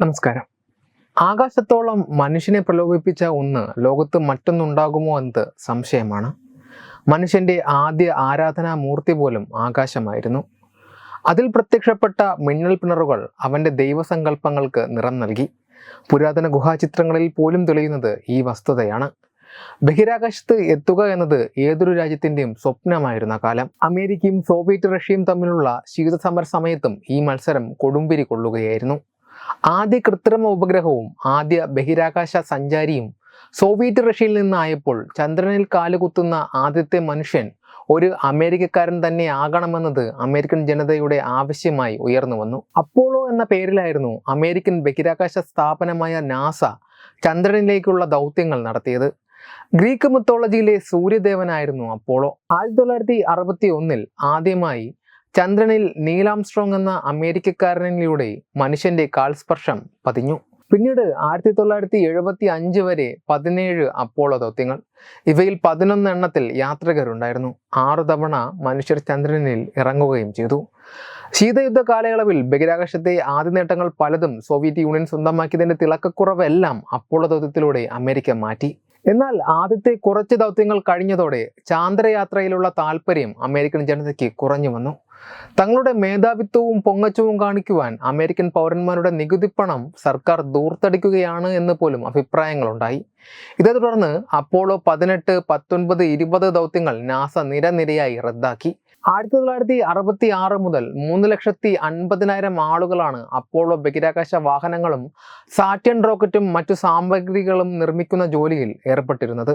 നമസ്കാരം. ആകാശത്തോളം മനുഷ്യനെ പ്രലോഭിപ്പിച്ച ഒന്ന് ലോകത്ത് മറ്റൊന്നുണ്ടാകുമോ എന്നത് സംശയമാണ്. മനുഷ്യന്റെ ആദ്യ ആരാധനാ മൂർത്തി പോലും ആകാശമായിരുന്നു. അതിൽ പ്രത്യക്ഷപ്പെട്ട മിന്നൽ പിണറുകൾ അവന്റെ ദൈവസങ്കല്പങ്ങൾക്ക് നിറം നൽകി. പുരാതന ഗുഹാചിത്രങ്ങളിൽ പോലും തെളിയുന്നത് ഈ വസ്തുതയാണ്. ബഹിരാകാശത്ത് എത്തുക എന്നത് ഏതൊരു രാജ്യത്തിന്റെയും സ്വപ്നമായിരുന്ന കാലം. അമേരിക്കയും സോവിയറ്റ് റഷ്യയും തമ്മിലുള്ള ശീതസമര സമയത്തും ഈ മത്സരം കൊടുമ്പിരി കൊള്ളുകയായിരുന്നു. ആദ്യ കൃത്രിമ ഉപഗ്രഹവും ആദ്യ ബഹിരാകാശ സഞ്ചാരിയും സോവിയറ്റ് റഷ്യയിൽ നിന്നായപ്പോൾ ചന്ദ്രനിൽ കാലുകുത്തുന്ന ആദ്യത്തെ മനുഷ്യൻ ഒരു അമേരിക്കക്കാരൻ തന്നെ ആകണമെന്നത് അമേരിക്കൻ ജനതയുടെ ആവശ്യമായി ഉയർന്നു വന്നു. അപ്പോളോ എന്ന പേരിലായിരുന്നു അമേരിക്കൻ ബഹിരാകാശ സ്ഥാപനമായ നാസ ചന്ദ്രനിലേക്കുള്ള ദൗത്യങ്ങൾ നടത്തിയത്. ഗ്രീക്ക് മിത്തോളജിയിലെ സൂര്യദേവനായിരുന്നു അപ്പോളോ. ആയിരത്തി തൊള്ളായിരത്തി അറുപത്തി ഒന്നിൽ ആദ്യമായി ചന്ദ്രനിൽ നീലാംസ്ട്രോങ് എന്ന അമേരിക്കക്കാരനിലൂടെ മനുഷ്യന്റെ കാൽസ്പർശം പതിഞ്ഞു. പിന്നീട് ആയിരത്തി തൊള്ളായിരത്തി എഴുപത്തി അഞ്ച് വരെ പതിനേഴ് അപ്പോളോ ദൗത്യങ്ങൾ. ഇവയിൽ പതിനൊന്ന് എണ്ണത്തിൽ യാത്രികരുണ്ടായിരുന്നു ആറു തവണ മനുഷ്യർ ചന്ദ്രനിൽ ഇറങ്ങുകയും ചെയ്തു. ശീതയുദ്ധ കാലയളവിൽ ബഹിരാകാശത്തെ ആദ്യ നേട്ടങ്ങൾ പലതും സോവിയറ്റ് യൂണിയൻ സ്വന്തമാക്കിയതിന്റെ തിളക്കക്കുറവെല്ലാം അപ്പോളോ ദൗത്യത്തിലൂടെ അമേരിക്ക മാറ്റി. എന്നാൽ ആദ്യത്തെ കുറച്ച് ദൗത്യങ്ങൾ കഴിഞ്ഞതോടെ ചാന്ദ്രയാത്രയിലുള്ള താല്പര്യം അമേരിക്കൻ ജനതയ്ക്ക് കുറഞ്ഞു വന്നു. തങ്ങളുടെ മേധാവിത്വവും പൊങ്ങച്ചവും കാണിക്കുവാൻ അമേരിക്കൻ പൗരന്മാരുടെ നികുതിപ്പണം സർക്കാർ ദൂർത്തടിക്കുകയാണ് എന്ന് പോലും അഭിപ്രായങ്ങളുണ്ടായി. ഇതേ തുടർന്ന് അപ്പോളോ പതിനെട്ട് പത്തൊൻപത് ഇരുപത് ദൗത്യങ്ങൾ നാസ നിരനിരയായി റദ്ദാക്കി. ആയിരത്തി തൊള്ളായിരത്തി അറുപത്തി ആറ് മുതൽ മൂന്ന് ലക്ഷത്തി അൻപതിനായിരം ആളുകളാണ് അപ്പോളോ ബഹിരാകാശ വാഹനങ്ങളും സാറ്റൻ റോക്കറ്റും മറ്റു സാമഗ്രികളും നിർമ്മിക്കുന്ന ജോലിയിൽ ഏർപ്പെട്ടിരുന്നത്.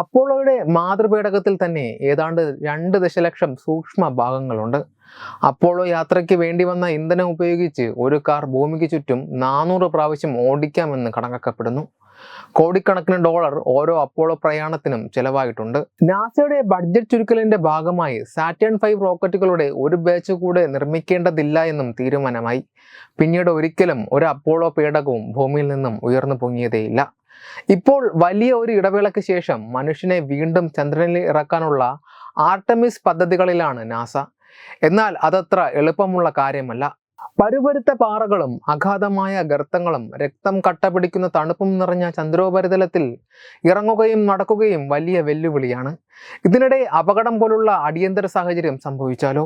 അപ്പോളോയുടെ മാതൃപേടകത്തിൽ തന്നെ ഏതാണ്ട് രണ്ട് ദശലക്ഷം സൂക്ഷ്മ ഭാഗങ്ങളുണ്ട്. അപ്പോളോ യാത്രയ്ക്ക് വേണ്ടി വന്ന ഇന്ധനം ഉപയോഗിച്ച് ഒരു കാർ ഭൂമിക്ക് ചുറ്റും നാനൂറ് പ്രാവശ്യം ഓടിക്കാമെന്ന് കണക്കാക്കപ്പെടുന്നു. കോടിക്കണക്കിന് ഡോളർ ഓരോ അപ്പോളോ പ്രയാണത്തിനും ചെലവായിട്ടുണ്ട്. നാസയുടെ ബഡ്ജറ്റ് ചുരുക്കലിന്റെ ഭാഗമായി സാറ്റേൺ ഫൈവ് റോക്കറ്റുകളുടെ ഒരു ബാച്ച് കൂടെ നിർമ്മിക്കേണ്ടതില്ല എന്നും തീരുമാനമായി. പിന്നീട് ഒരിക്കലും ഒരു അപ്പോളോ പേടകവും ഭൂമിയിൽ നിന്നും ഉയർന്നു പൊങ്ങിയതേയില്ല. ഇപ്പോൾ വലിയ ഒരു ഇടവേളയ്ക്ക് ശേഷം മനുഷ്യനെ വീണ്ടും ചന്ദ്രനിൽ ഇറക്കാനുള്ള ആർട്ടമിസ് പദ്ധതികളിലാണ് നാസ. എന്നാൽ അതത്ര എളുപ്പമുള്ള കാര്യമല്ല. പരുപരുത്ത പാറകളും അഗാധമായ ഗർത്തങ്ങളും രക്തം കട്ടപിടിക്കുന്ന തണുപ്പും നിറഞ്ഞ ചന്ദ്രോപരിതലത്തിൽ ഇറങ്ങുകയും നടക്കുകയും വലിയ വെല്ലുവിളിയാണ്. ഇതിനിടെ അപകടം പോലുള്ള അടിയന്തര സാഹചര്യം സംഭവിച്ചാലോ?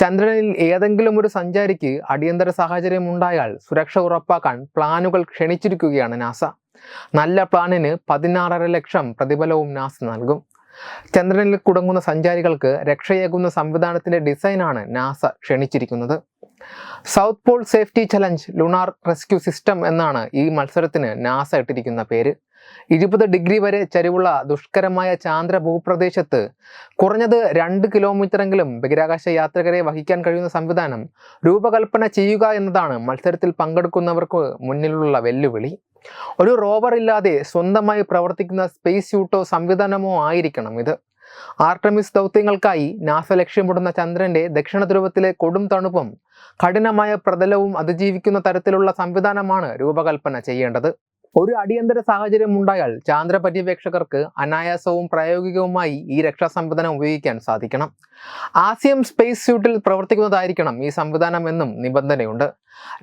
ചന്ദ്രനിൽ ഏതെങ്കിലും ഒരു സഞ്ചാരിക്ക് അടിയന്തര സാഹചര്യം ഉണ്ടായാൽ സുരക്ഷ ഉറപ്പാക്കാൻ പ്ലാനുകൾ ക്ഷണിച്ചിരിക്കുകയാണ് നാസ. നല്ല പ്ലാനിന് പതിനാറര ലക്ഷം പ്രതിഫലവും നാസ നൽകും. ചന്ദ്രനിൽ കുടുങ്ങുന്ന സഞ്ചാരികൾക്ക് രക്ഷയേകുന്ന സംവിധാനത്തിന്റെ ഡിസൈനാണ് NASA ക്ഷണിച്ചിരിക്കുന്നത്. South pole safety challenge lunar rescue system എന്നാണ് ഈ മത്സരത്തിന് നാസ ഇട്ടിരിക്കുന്ന പേര്. ഇരുപത് ഡിഗ്രി വരെ ചരിവുള്ള ദുഷ്കരമായ ചാന്ദ്ര ഭൂപ്രദേശത്ത് കുറഞ്ഞത് രണ്ട് കിലോമീറ്ററെങ്കിലും ബഹിരാകാശ യാത്രികരെ വഹിക്കാൻ കഴിയുന്ന സംവിധാനം രൂപകൽപ്പന ചെയ്യുക എന്നതാണ് മത്സരത്തിൽ പങ്കെടുക്കുന്നവർക്ക് മുന്നിലുള്ള വെല്ലുവിളി. ഒരു റോവർ ഇല്ലാതെ സ്വന്തമായി പ്രവർത്തിക്കുന്ന സ്പേസ് യൂട്ടോ സംവിധാനമോ ആയിരിക്കണം ഇത്. ആർട്ടമിസ് ദൗത്യങ്ങൾക്കായി നാസ ലക്ഷ്യമിടുന്ന ചന്ദ്രന്റെ ദക്ഷിണ ധ്രുവത്തിലെ കൊടും തണുപ്പും കഠിനമായ പ്രതലവും അതിജീവിക്കുന്ന തരത്തിലുള്ള സംവിധാനമാണ് രൂപകൽപ്പന ചെയ്യേണ്ടത്. ഒരു അടിയന്തര സാഹചര്യം ഉണ്ടായാൽ ചാന്ദ്ര പര്യവേക്ഷകർക്ക് അനായാസവും പ്രായോഗികവുമായി ഈ രക്ഷാ സംവിധാനം ഉപയോഗിക്കാൻ സാധിക്കണം. ആസിയം സ്പേസ് സ്യൂട്ടിൽ പ്രവർത്തിക്കുന്നതായിരിക്കണം ഈ സംവിധാനം എന്നും നിബന്ധനയുണ്ട്.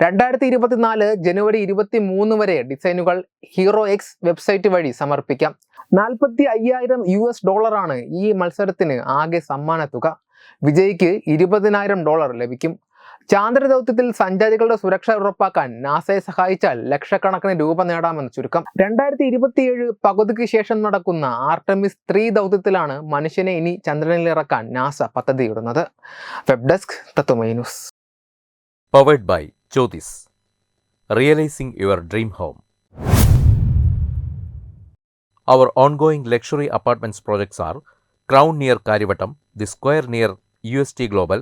രണ്ടായിരത്തി ഇരുപത്തിനാല് ജനുവരി ഇരുപത്തി മൂന്ന് വരെ ഡിസൈനുകൾ ഹീറോ എക്സ് വെബ്സൈറ്റ് വഴി സമർപ്പിക്കാം. നാൽപ്പത്തി അയ്യായിരം യു എസ് ഡോളറാണ് ഈ മത്സരത്തിന് ആകെ സമ്മാന തുക വിജയിക്ക് ഇരുപതിനായിരം ഡോളർ ലഭിക്കും. ചാന്ദ്രദൗത്യത്തിൽ സഞ്ചാരികളുടെ സുരക്ഷ ഉറപ്പാക്കാൻ നാസയെ സഹായിച്ചാൽ ലക്ഷക്കണക്കിന് രൂപ നേടാമെന്ന് ചുരുക്കം. രണ്ടായിരത്തി ഇരുപത്തിയേഴ് പകുതിക്ക് ശേഷം നടക്കുന്ന ആർട്ടമിസ് ത്രീ ദൗത്യത്തിലാണ് മനുഷ്യനെ ഇനി ചന്ദ്രനിൽ ഇറക്കാൻ നാസ പദ്ധതിയിടുന്നത്. Web desk Tatwamayi powered by Jyothis realising your dream home our ongoing luxury apartments projects are crown near Karyavattam the square near U S T Crown